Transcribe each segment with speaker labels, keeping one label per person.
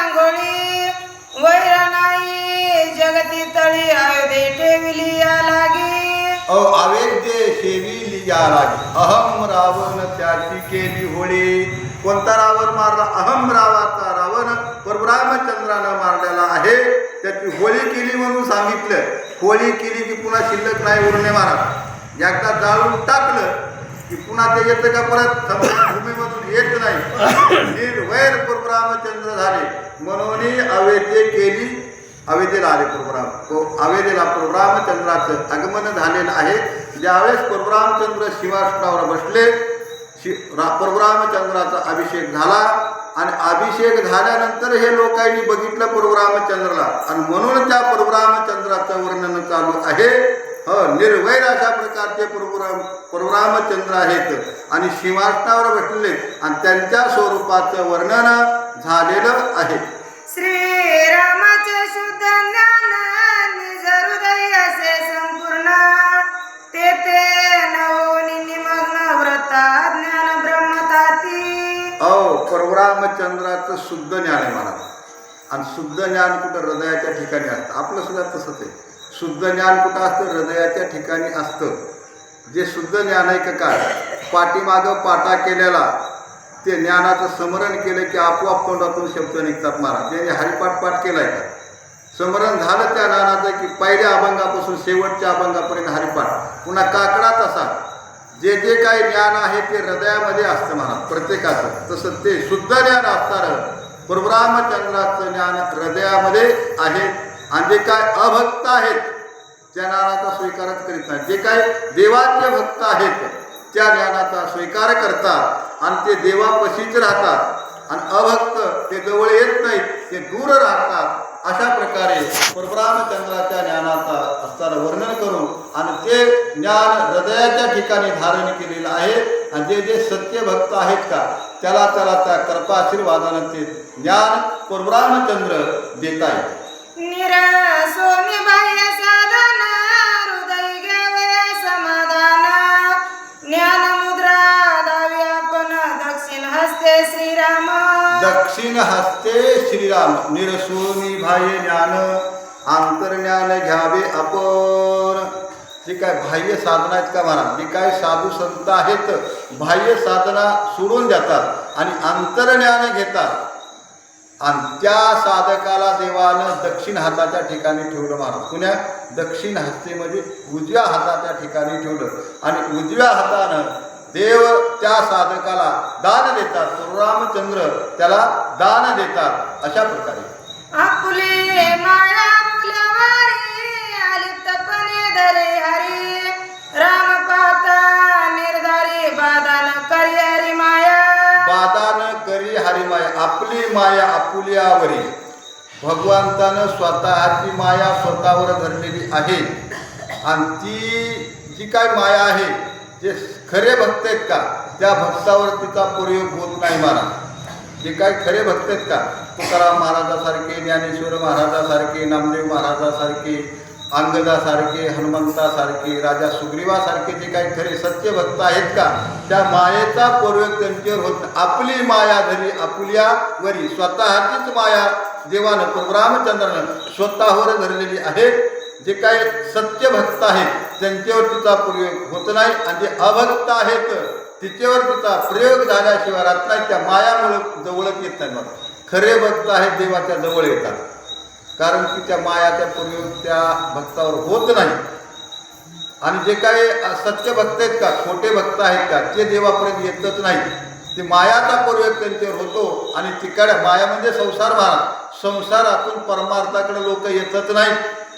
Speaker 1: आंघोळी वैर नाही. जगती तळी आयुधे ठेविली या लागी.
Speaker 2: अ आवेग दे शेवी या लागी. अहम रावण त्याची केली होळी. कोणता रावण मारला? अहम रावाचा रावण. परब्राह्मचंद्रानं मारलेला आहे. त्याची होळी केली म्हणून सांगितलं. होळी केली की पुन्हा शिल्लक नाही उरणे मारा. एकदा जाळून टाकलं. की पुन्हा ते येतं का परत? भूमीमधून येत नाही. निर्वैर परब्राह्मचंद्र झाले. म्हणून अवेद्य केली. अवेदेला आले परब्राह्म तो अवेदेला परब्राह्मचंद्राचं आगमन झालेलं आहे. ज्यावेळेस परब्राह्मचंद्र शिवासनावर बसले शि रा- अभिषेक झाला आणि अभिषेक झाल्यानंतर हे लोकांनी बघितलं परब्राह्मचंद्राला आणि म्हणून त्या परब्राह्मचंद्राचं वर्णन चालू आहे. ह निर्वैर अशा प्रकारचे परब्राह्म परब्राह्मचंद्र आहेत आणि सिंहासनावर बसलेले आणि त्यांच्या स्वरूपाचं वर्णन झालेलं आहे.
Speaker 1: श्रीरामाचे शुद्ध ज्ञान निज हृदय असे संपूर्ण ते ते नवनी निमग्न व्रता ज्ञान ब्रह्मताती.
Speaker 2: परब्राह्मचंद्राचं शुद्ध ज्ञान आहे मला. आणि शुद्ध ज्ञान कुठं हृदयाच्या ठिकाणी असतं? आपलं सुद्धा तसंच आहे. शुद्ध ज्ञान कुठं असतं? हृदयाच्या ठिकाणी असतं. जे शुद्ध ज्ञान आहे का काय? पाठीमागं पाटा केलेला ते ज्ञानाचं स्मरण केलं की आपोआप तोंडातून शब्द निघतात महाराज ज्याने हरिपाठ पाठ केलाय का? स्मरण झालं त्या ज्ञानाचं की पहिल्या अभंगापासून शेवटच्या अभंगापर्यंत हरिपाठ. पुन्हा काकडा तसा जे जे काही ज्ञान आहे ते हृदयामध्ये असतं महाराज प्रत्येकाचं. तसं ते शुद्ध ज्ञान असणारं परब्राह्मचंद्राचं ज्ञान हृदयामध्ये आहे. आणि जे काय अभक्त आहेत त्या ज्ञानाचा स्वीकारच करीत नाही जे काय देवाचे भक्त आहेत त्या ज्ञानाचा स्वीकार करतात आणि ते देवापशीच राहतात. आणि अभक्त ते जवळ येत नाहीत ते दूर राहतात. अशा प्रकारे परब्रामचंद्राच्या ज्ञानाचा असताना वर्णन करून आणि ते ज्ञान हृदयाच्या ठिकाणी धारण केलेलं आहे आणि जे जे सत्य भक्त आहेत का त्याला त्याला त्या कृपाशीर्वादानं ते ज्ञान परब्रामचंद्र देत आहेत
Speaker 1: दक्षिण हस्ते श्रीराम।
Speaker 2: दक्षिण हस्ते श्रीराम निरसोनी बाह्य ज्ञान आंतरज्ञान घ्यावे आपण। जे काय बाह्य साधना आहेत का म्हणा जे काय साधू संत आहेत बाह्य साधना सोडून देतात आणि आंतरज्ञान घेतात. आणि त्या साधकाला देवानं दक्षिण हाताच्या ठिकाणी ठेवलं महाराज पुण्या दक्षिण हस्तेमध्ये उजव्या हाताच्या ठिकाणी ठेवलं. आणि उजव्या हातानं देव त्या साधकाला दान देतात. रामचंद्र त्याला दान देतात. अशा प्रकारे.
Speaker 1: आपुले माया फुलवारी
Speaker 2: आपुली माया आपुलियावरील भगवंतानं स्वतःची माया स्वतःवर धरलेली आहे. आणि ती जी काय माया आहे जे खरे भक्त आहेत का त्या भक्तावर तिचा प्रयोग होत नाही महाराज जे काय खरे भक्त आहेत का तुकाराम महाराजासारखे ज्ञानेश्वर महाराजासारखे नामदेव महाराजासारखे अंगदासारखे हनुमंतासारखे राजा सुग्रीवासारखे जे काही खरे सत्यभक्त आहेत का त्या मायेचा प्रयोग त्यांच्यावर होत. आपली माया धरी आपुल्यावरी स्वतःचीच माया देवानं रामचंद्रानं स्वतःवर धरलेली आहे. जे काही सत्यभक्त आहेत त्यांच्यावर तिचा प्रयोग होत नाही आणि जे अभक्त आहेत तिच्यावर तिचा प्रयोग झाल्याशिवाय राहत नाही. त्या मायामुळं जवळच येत नाही मला खरे भक्त आहेत देवाच्या जवळ येतात. कारण की त्या मायाच्या पूर्वी त्या भक्तावर होत नाही. आणि जे काही सत्य भक्त आहेत का खोटे भक्त आहेत का ते देवापर्यंत येतच नाही ते मायाचा प्रयोग त्यांच्यावर होतो आणि तिकडे माया म्हणजे संसार महाराज संसारातून परमार्थाकडे लोक येतच नाही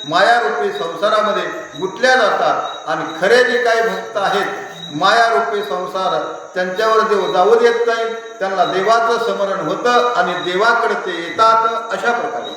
Speaker 2: मायारूपी संसारामध्ये गुटल्या जातात आणि खरे जे काही भक्त आहेत मायारूपी संसार त्यांच्यावर देव जाऊ देत नाही त्यांना देवाचं स्मरण होतं आणि देवाकडे ते येतात अशा प्रकारे.